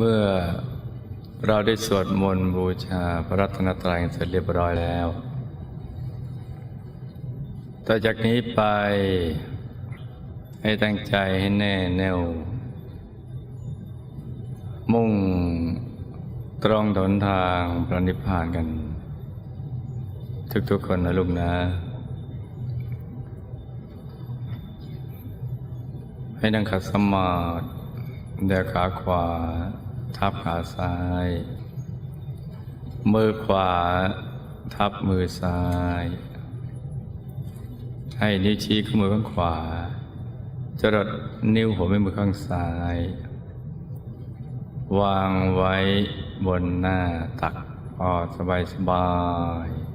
เมื่อเราได้สวดมนต์บูชาพระรัตนตรัยเสร็จเรียบร้อยแล้ว ต่อจากนี้ไปให้ตั้งใจให้แน่แน่ว มุ่งตรงถนทางพระนิพพานกัน ทุกๆคนนะลูกนะ ให้นั่งขัดสมาธิเดี๋ยวขาขวา ทับขาซ้าย มือขวาทับมือซ้าย ให้นิ้วชี้ข้างมือข้างขวา จรดนิ้วหัวแม่มือข้างซ้าย วางไว้บนหน้าตักพอสบายสบายๆ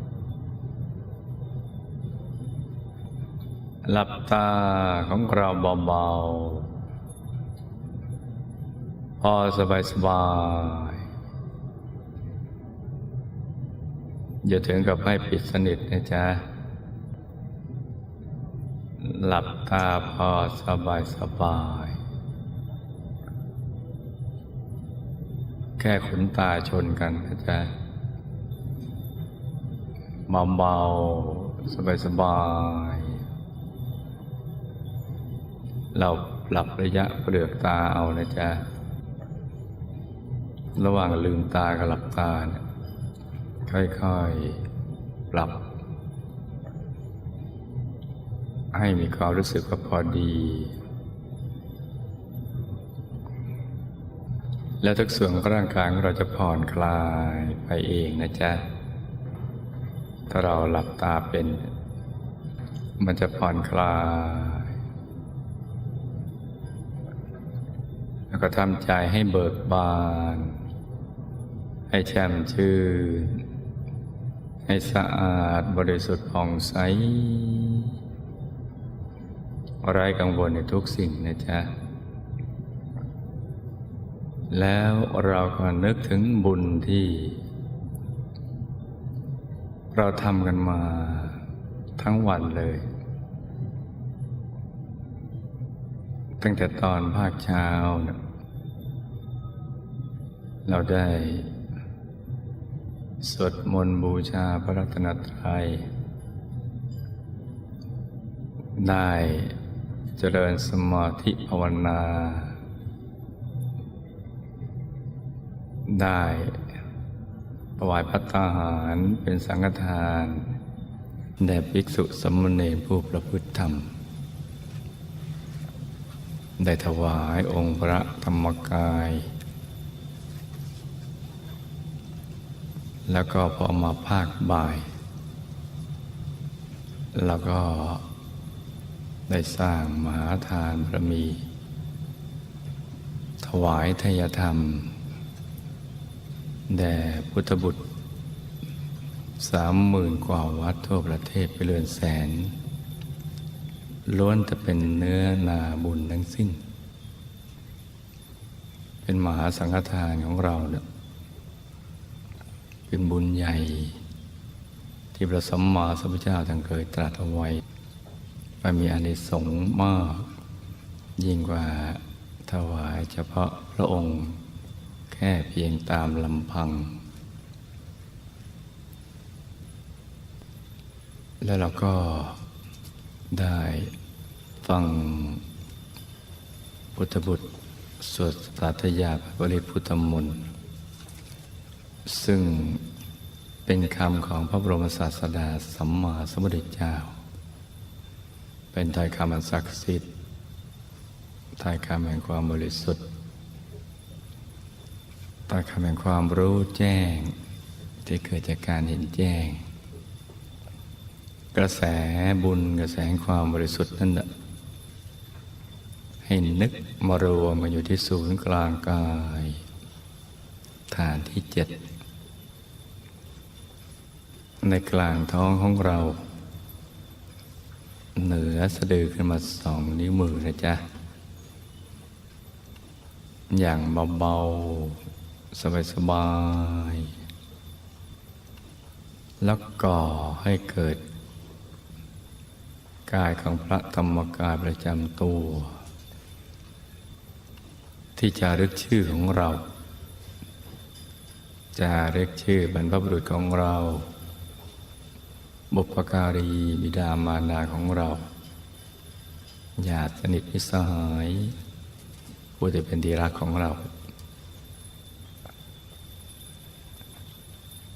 หลับตาของเราเบาๆ พอสบายสบายอย่าถึงกับให้ปิดสนิทนะจ๊ะ หลับตาพอสบายสบาย แค่ขนตาชนกันนะจ๊ะเบาๆสบายๆเราหลับระยะเปลือกตาเอานะจ๊ะ ระหว่างลืมตากับหลับตาเนี่ยค่อยๆ ปรับ ให้มีความรู้สึกว่าพอดี แล้วทุกส่วนของร่างกายของเราจะผ่อนคลายไปเองนะจ๊ะ ถ้าเราหลับตาเป็น มันจะผ่อนคลาย แล้วก็ทำใจให้เบิกบาน ให้แช่มชื่น ให้สะอาดบริสุทธิ์ผ่องใสไร้กังวลในทุกสิ่งนะจ๊ะ แล้วเราก็นึกถึงบุญที่ เราทำกันมาทั้งวันเลย ตั้งแต่ตอนภาคเช้า เราได้ สวดมนต์บูชาพระรัตนตรัย ได้เจริญสมาธิภาวนา ได้ถวายพัตตาหารเป็นสังฆทานแด่ภิกษุสมณเณรผู้ประพฤติธรรม ได้ถวายองค์พระธรรมกาย แล้วก็พอมาภาคบ่าย แล้วก็ได้สร้างมหาทานบารมี ถวายทายธรรม แด่พุทธบุตรสามหมื่นกว่าวัดทั่วประเทศไปเรือนแสน ล้วนจะเป็นเนื้อนาบุญทั้งสิ้น เป็นมหาสังฆทานของเราเนี่ย เป็นบุญใหญ่ ที่พระสัมมาสัมพุทธเจ้าท่านเคยตรัสเอาไว้ว่ามีอานิสงส์มาก ยิ่งกว่าถวายเฉพาะพระองค์ แค่เพียงตามลำพัง แล้วเราก็ได้ฟังพุทธบุตรสวดสาธยาพระบริพุทธมนต์ ซึ่งเป็นคำของพระบรมศาสดาสัมมาสัมพุทธเจ้า เป็นถ้อยคำอันศักดิ์สิทธิ์ถ้อยคำแห่งความบริสุทธิ์ถ้อยคำแห่งความรู้แจ้ง ที่เกิดจากการเห็นแจ้ง กระแสบุญกระแสแห่งความบริสุทธิ์นั่นแหละให้นึกมารวมกันอยู่ที่ศูนย์กลางกาย ฐานที่เจ็ดในกลางท้องของเรา เหนือสะดือขึ้นมาสองนิ้วมือนะจ๊ะ อย่างเบาๆ สบายๆ แล้วก่อให้เกิด กายของพระธรรมกายประจำตัว ที่จะรึกชื่อของเรา จะเรียกชื่อบรรพบุรุษของเรา บุพการีบิดามารดาของเราญาติสนิทมิสหายผู้ที่เป็นที่รักของเรา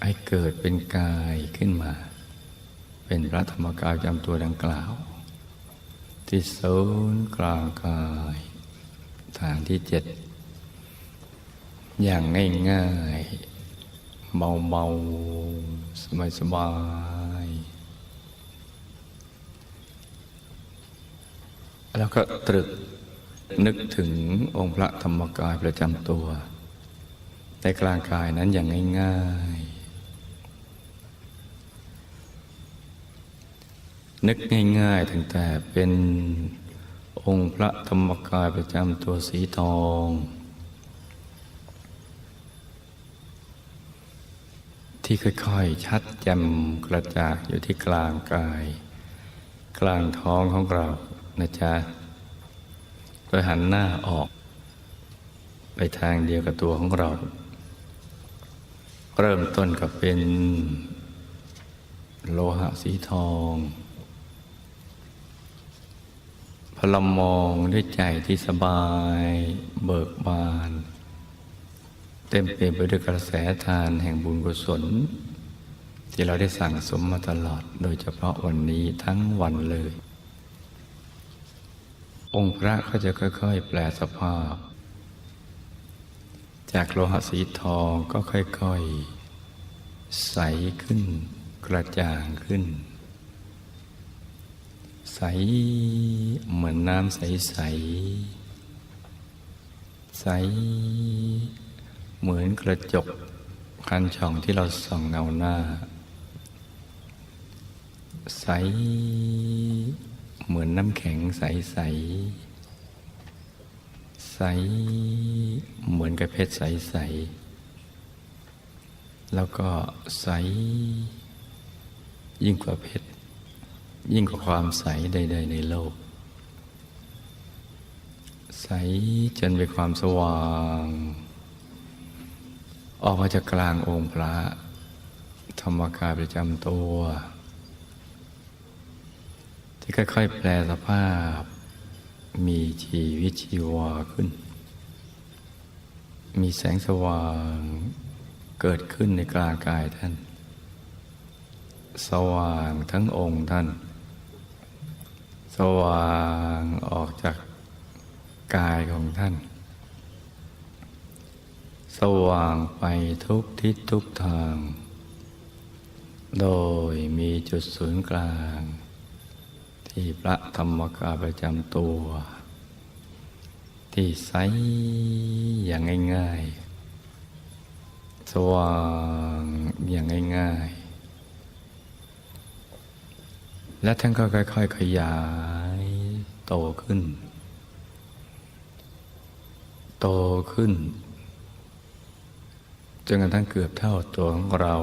ให้เกิดเป็นกายขึ้นมา เป็นพระธรรมกายจำตัวดังกล่าว ที่ศูนย์กลางกายฐานที่เจ็ดอย่างง่ายๆ เบาๆสบายๆแล้วก็ตรึกนึกถึงองค์พระธรรมกายประจำตัว ในกลางกายนั้นอย่างง่ายๆ นึกง่ายๆตั้งแต่เป็นองค์พระธรรมกายประจำตัวสีทอง ที่ค่อยๆ ชัดแจ่มกระจ่างอยู่ที่กลางกาย กลางท้องของเรานะจ๊ะโดยหันหน้าออก ไปทางเดียวกับตัวของเรา เริ่มต้นกับเป็น โลหะสีทองพอเรามองด้วยใจที่สบาย เบิกบาน เต็มเปี่ยมไปด้วยกระแสทานแห่งบุญกุศล ที่เราได้สั่งสมมาตลอด โดยเฉพาะวันนี้ทั้งวันเลย องค์พระก็จะค่อยๆ แปลสภาพ จากโลหะสีทองก็ค่อยๆ ใสขึ้น กระจ่างขึ้น ใสเหมือนน้ำใส ๆ ใส เหมือนกระจกคันช่องที่เราส่องเงาหน้า ใส เหมือนน้ำแข็งใสใสใส เหมือนกับเพชรใสใสแล้วก็ใส ยิ่งกว่าเพชร ยิ่งกว่าความใสใด ๆ ในโลก ใสจนเป็นความสว่าง ออกมาจากกลางองค์พระ ธรรมกายประจำตัว ที่ค่อยๆแปลสภาพ มีชีวิตชีวาขึ้น มีแสงสว่างเกิดขึ้นในกลางกายท่าน สว่างทั้งองค์ท่าน สว่างออกจากกายของท่าน สว่างไปทุกทิศทุกทาง โดยมีจุดศูนย์กลาง ที่พระธรรมกายประจำตัว ที่ใสอย่างง่ายๆ สว่างอย่างง่ายๆ และท่านก็ค่อยๆ ขยายโตขึ้น โตขึ้น จนกระทั่งเกือบเท่าตัวของเรา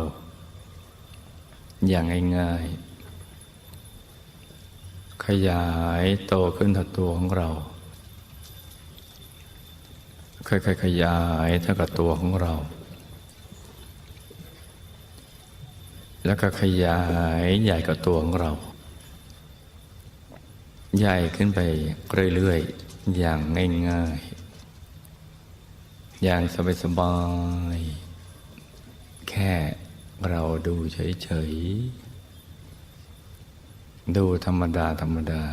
อย่างง่ายๆ ขยายโตขึ้นเท่าตัวของเรา ค่อยๆขยายเท่ากับตัวของเรา แล้วก็ขยายใหญ่กว่าตัวของเรา ใหญ่ขึ้นไปเรื่อยๆ อย่างง่ายๆอย่างสบายๆ แค่เราดูเฉยๆ ดูธรรมดาธรรมดา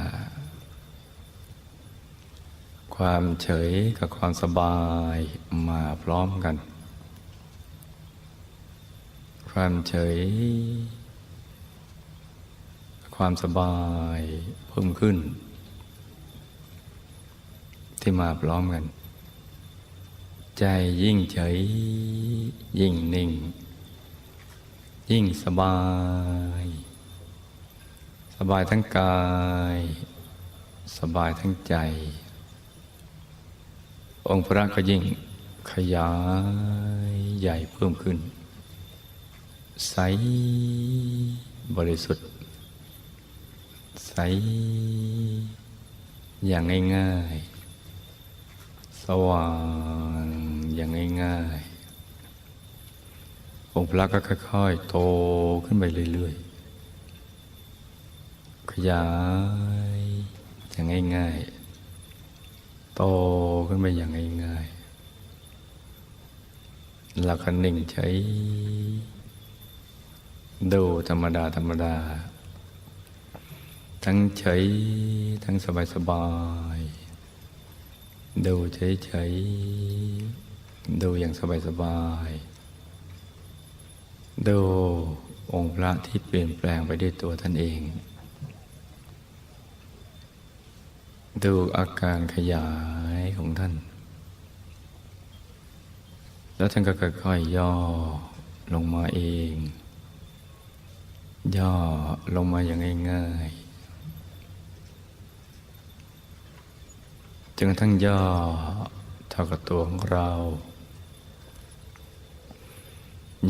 ความเฉยกับความสบายมาพร้อมกัน ความเฉย ความสบายเพิ่มขึ้น ที่มาพร้อมกัน ใจยิ่งเฉย ยิ่งนิ่ง ยิ่งสบาย สบายทั้งกาย สบายทั้งใจ องค์พระก็ยิ่งขยายใหญ่เพิ่มขึ้น ใสบริสุทธิ์ ใส อย่างง่ายๆ สว่างอย่างง่าย องค์พระก็ค่อยๆ โตขึ้นไปเรื่อยๆ ขยายอย่างง่ายๆ โตขึ้นไปอย่างง่ายๆแล้วก็นิ่งเฉยดูธรรมดาธรรมดา ทั้งเฉยทั้งสบายสบายดูเฉยเฉยดูอย่างสบายสบายๆ ดูองค์พระที่เปลี่ยนแปลงไปด้วยตัวท่านเอง ดูอาการขยายของท่าน แล้วท่านก็ค่อยๆย่อลงมาเอง ย่อลงมาอย่างง่ายๆจนกระทั่งย่อเท่ากับตัวของเรา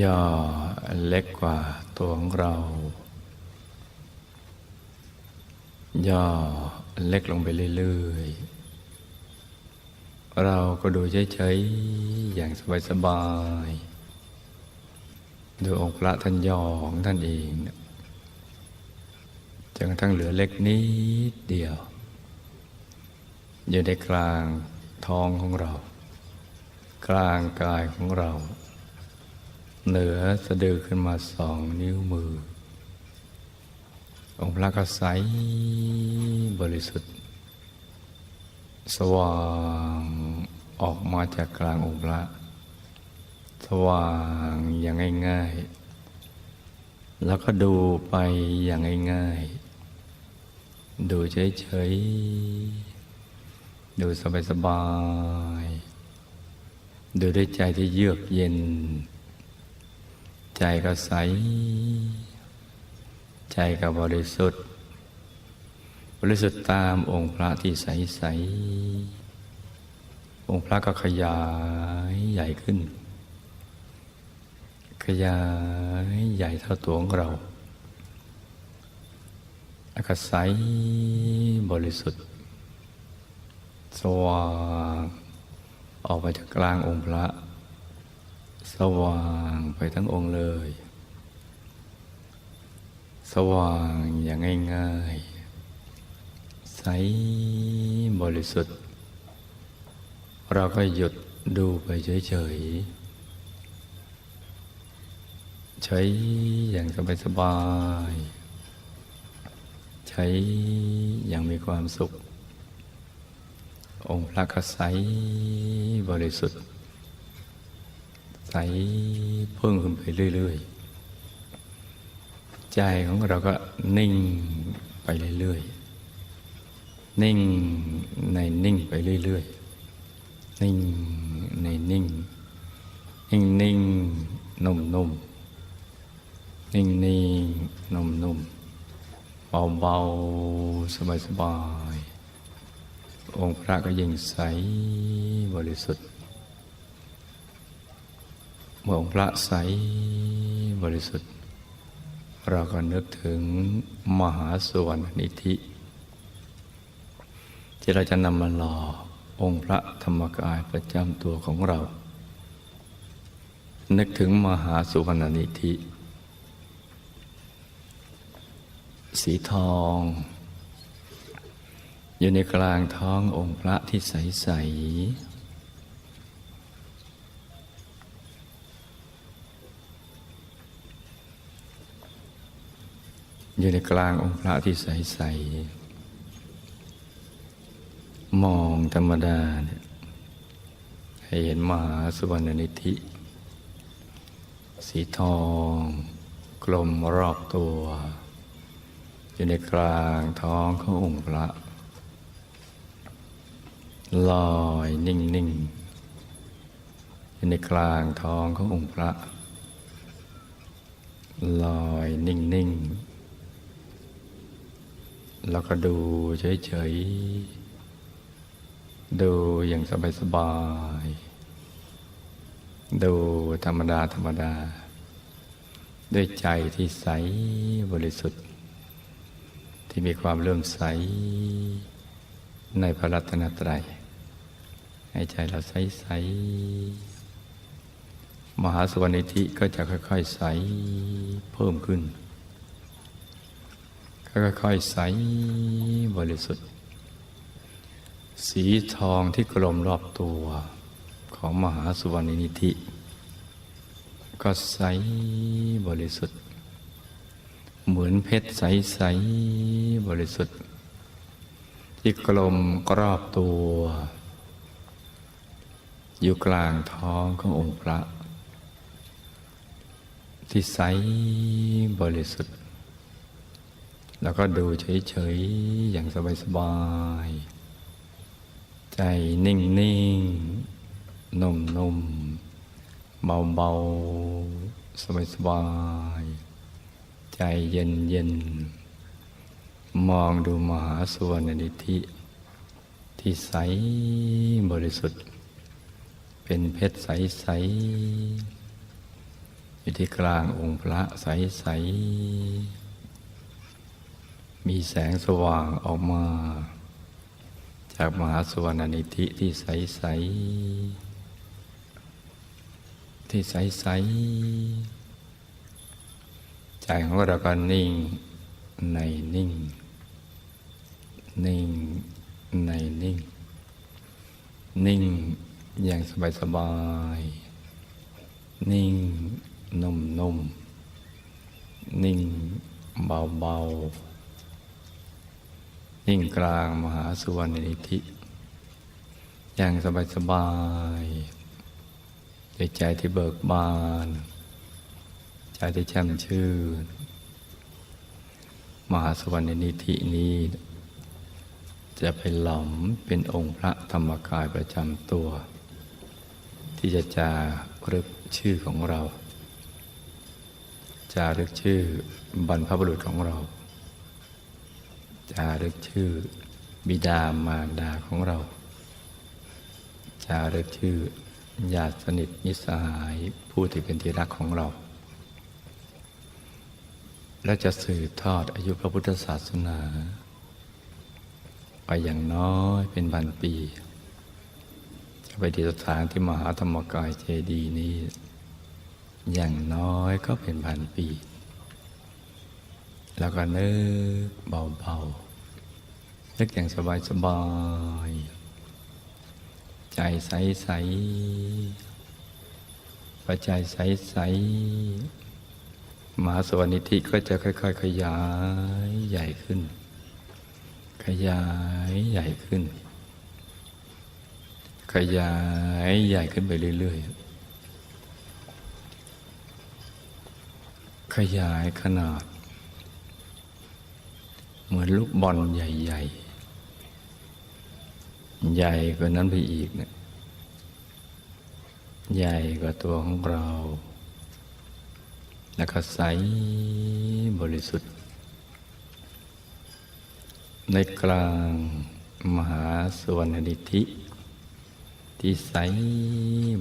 ย่อเล็กกว่าตัวของเรา ย่อเล็กลงไปเรื่อยๆ เราก็ดูเฉยๆ อย่างสบายๆ ดูองค์พระท่านย่อของท่านเองจนกระทั่งเหลือเล็กนิดเดียว อยู่ในกลางท้องของเรา กลางกายของเรา เหนือสะดือขึ้นมาสองนิ้วมือ องค์พระก็ใสบริสุทธิ์ สว่างออกมาจากกลางองค์พระ สว่างอย่างง่ายๆ แล้วก็ดูไปอย่างง่ายๆ ดูเฉยๆ ดูสบายๆ ดูด้วยใจที่เยือกเย็น ใจก็ใส ใจก็บริสุทธิ์ บริสุทธิ์ตามองค์พระที่ใสๆองค์พระก็ขยายใหญ่ขึ้น ขยายใหญ่เท่าตัวของเราแล้วก็ใสบริสุทธิ์ สว่างออกมาจากกลางองค์พระ สว่างไปทั้งองค์เลย สว่างอย่างง่ายๆ ใสบริสุทธิ์ เราก็หยุดดูไปเฉยๆ ใช้อย่างสบายๆ ใช้อย่างมีความสุข องค์พระก็ใสบริสุทธิ์ ใสเพิ่มขึ้นไปเรื่อย ๆ ใจของเราก็นิ่งไปเรื่อย ๆ นิ่งในนิ่งไปเรื่อย ๆ นิ่งในนิ่ง นิ่งนิ่งนุ่มนุ่มนิ่งนิ่งนุ่มนุ่มเบาเบาสบายสบายองค์พระก็ยิ่งใสบริสุทธิ์ เมื่อองค์พระใสบริสุทธิ์ เราก็นึกถึงมหาสวรรนิธิ ที่เราจะนำมาหล่อองค์พระธรรมกายประจำตัวของเรา นึกถึงมหาสุวรรณนิธิ สีทอง อยู่ในกลางท้ององค์พระที่ใส ๆ อยู่ในกลางองค์พระที่ใสๆมองธรรมดาเนี่ยให้เห็นมหาสุวรรณนิธิ สีทอง กลมรอบตัว อยู่ในกลางท้องขององค์พระลอยนิ่งนิ่งอยู่ในกลางท้องขององค์พระ ลอยนิ่งนิ่ง แล้วก็ดูเฉยๆ ดูอย่างสบายๆ ดูธรรมดาธรรมดา ด้วยใจที่ใสบริสุทธิ์ ที่มีความเลื่อมใส ในพระรัตนตรัย ให้ใจเราใสใส มหาสวรรค์นิธิก็จะค่อยๆ ใสเพิ่มขึ้น ก็ค่อยๆใสบริสุทธิ์ สีทองที่กลมรอบตัวของมหาสุวรรณนิธิ ก็ใสบริสุทธิ์ เหมือนเพชรใสๆบริสุทธิ์ ที่กลมกรอบตัว อยู่กลางท้องขององค์พระ ที่ใสบริสุทธิ์ แล้วก็ดูเฉยๆ อย่างสบายๆ ใจนิ่งๆ นุ่มๆ เบาๆ สบายๆ ใจเย็นๆ มองดูมหาสวรรณนิธิ ที่ใสบริสุทธิ์ เป็นเพชรใสๆ อยู่ที่กลางองค์พระใสๆ มีแสงสว่างออกมา จากมหาสวรรณนิธิที่ใส ๆ ที่ใส ๆ ใจของเราก็นิ่งในนิ่ง นิ่งในนิ่ง นิ่งอย่างสบายสบาย นิ่งนุ่มนุ่มนิ่งเบาเบาๆ นิ่งกลางมหาสุวรรณนิธิ อย่างสบายสบายๆใจใจที่เบิกบาน ใจที่แช่มชื่น มหาสวรรณนิธินี้ จะไปหลอมเป็นองค์พระธรรมกายประจำตัว ที่จะจารึกชื่อของเรา จารึกชื่อบรรพบุรุษของเรา จารึกชื่อ บิดามารดาของเรา จารึกชื่อญาติสนิทมิตรสหายผู้ที่เป็นที่รักของเรา และจะสืบทอดอายุพระพุทธศาสนา ไปอย่างน้อยเป็นพันปี จะไปที่สถานที่มหาธรรมกายเจดีนี้ อย่างน้อยก็เป็นพันปี แล้วก็นึกเบาๆนึกอย่างสบายๆ ใจใสๆปัจใจใสๆมหาสวรรณนิธิก็จะค่อย ๆ ขยายใหญ่ขึ้น ขยายใหญ่ขึ้น ขยายใหญ่ขึ้นไปเรื่อย ๆขยายขนาด เหมือนลูกบอลใหญ่ ๆ ใหญ่กว่านั้นไปอีกเนี่ยใหญ่กว่าตัวของเรา แล้วก็ใสบริสุทธิ์ ในกลางมหาสวรรณนิธิ ที่ใส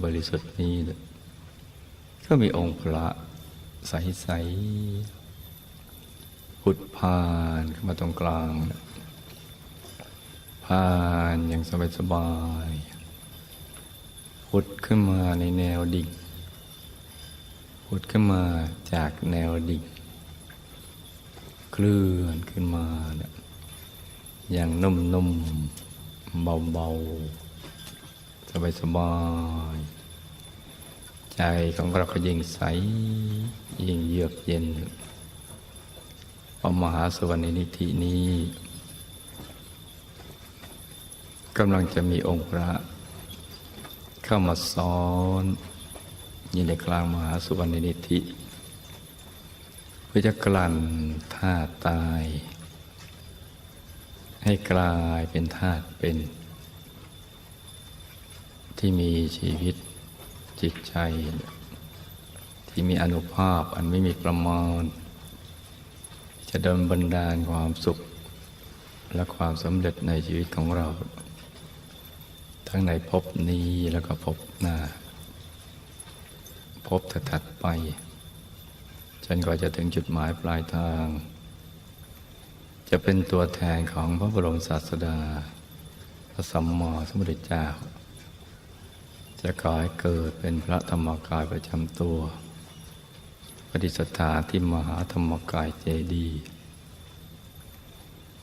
บริสุทธิ์นี้ ก็มีองค์พระใสๆ พุทธพานขึ้นมาตรงกลางพานอย่างสบายๆพุทธขึ้นมาในแนวดิ่งพุทธขึ้นมาจากแนวดิ่งเคลื่อนขึ้นมาเนี่ยอย่างนุ่มๆเบาๆ สบายๆ ใจของเราก็ยิ่งใส ยิ่งเยือกเย็น พระมหาสวรรณนิธินี้กำลังจะมีองค์พระเข้ามาซ้อนอยู่ในกลางมหาสุวรรณนิธิ เพื่อจะกลั่นธาตุตาย ให้กลายเป็นธาตุเป็น ที่มีชีวิตจิตใจ ที่มีอนุภาพอันไม่มีประมาณ จะดลบันดาลความสุข และความสำเร็จในชีวิตของเรา ทั้งในภพนี้แล้วก็ภพหน้าภพถัดไป จนกว่าจะถึงจุดหมายปลายทาง จะเป็นตัวแทนของพระบรมศาสดา พระสัมมาสัมพุทธเจ้า จะก่อให้เกิดเป็นพระธรรมกายประจำตัว ปฏิสถานที่มหาธรรมกายเจดีย์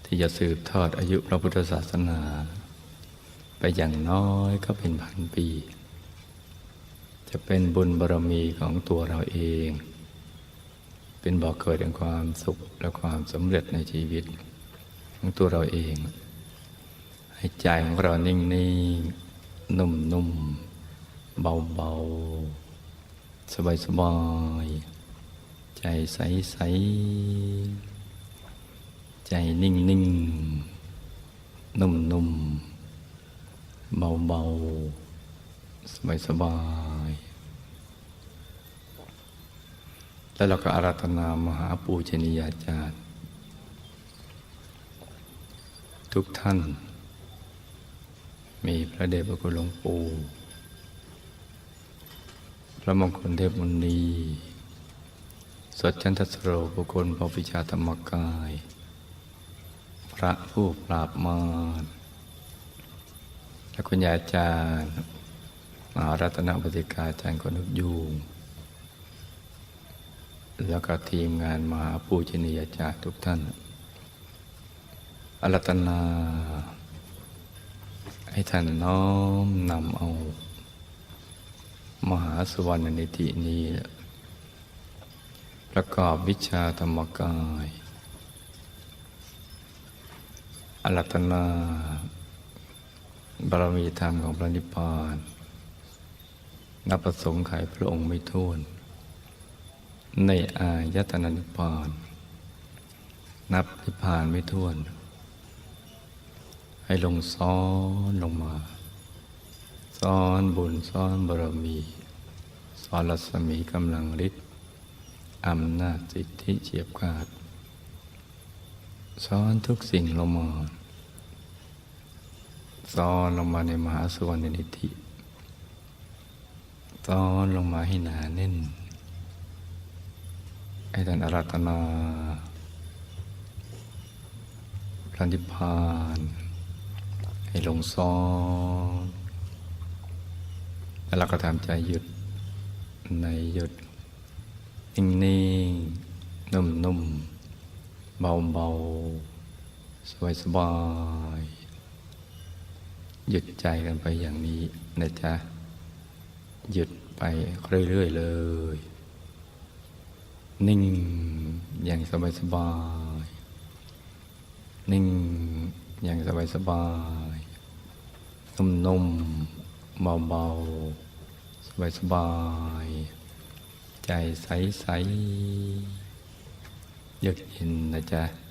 ที่จะสืบทอดอายุพระพุทธศาสนา ไปอย่างน้อยก็เป็นพันปี จะเป็นบุญบารมีของตัวเราเอง เป็นบ่อกเกิดแห่งความสุขและความสำเร็จในชีวิต ของตัวเราเอง ให้ใจของเรานิ่งๆ นุ่มๆ เบาๆ สบายๆ ใจใสๆใจนิ่งๆนุ่มๆเบาๆสบายๆแล้วเราก็อาราธนามหาปูชนียาจารย์ ทุกท่าน มีพระเดชพระคุณหลวงปู่พระมงคลเทพมุนี สดชันทสโรบุคคลพระวิชาธรรมกาย พระผู้ปราบมารและคุณยายอาจารย์มหารัตนปฏิกาอาจารย์คนุกยูงแล้วก็ทีมงานมหาปูชนียาจารย์ทุกท่าน อรัตนา ให้ท่านน้อมนำเอา มหาสวรรณนิธินี้ ประกอบวิชาธรรมกาย อรัตนาบารมีธรรมของพระนิพพานนับประสงค์ไขพระองค์ไม่ท้วน ในอายตนะนิพพานนับนิพพานไม่ท้วน ให้ลงซ้อนลงมา ซ้อนบุญซ้อนบารมี ซ้อนรัศมีกำลังฤทธิ์ อำนาจสิทธิเฉียบขาดซ้อนทุกสิ่งลงมาซ้อนลงมาในมหาสวรรณนิธิซ้อนลงมาให้หนาแน่นให้ท่านอารัตนาพระนิพพาน ให้ลงซ้อนแล้วเราก็ทำใจหยุดในหยุด นิ่งๆนุ่มๆเบาๆสบายๆหยุดใจกันไปอย่างนี้นะจ๊ะ หยุดไปเรื่อยๆเลย นิ่งอย่างสบายๆนิ่งอย่างสบายๆนุ่มๆเบาๆสบายๆ ใจใสๆเยือกเย็นนะจ๊ะ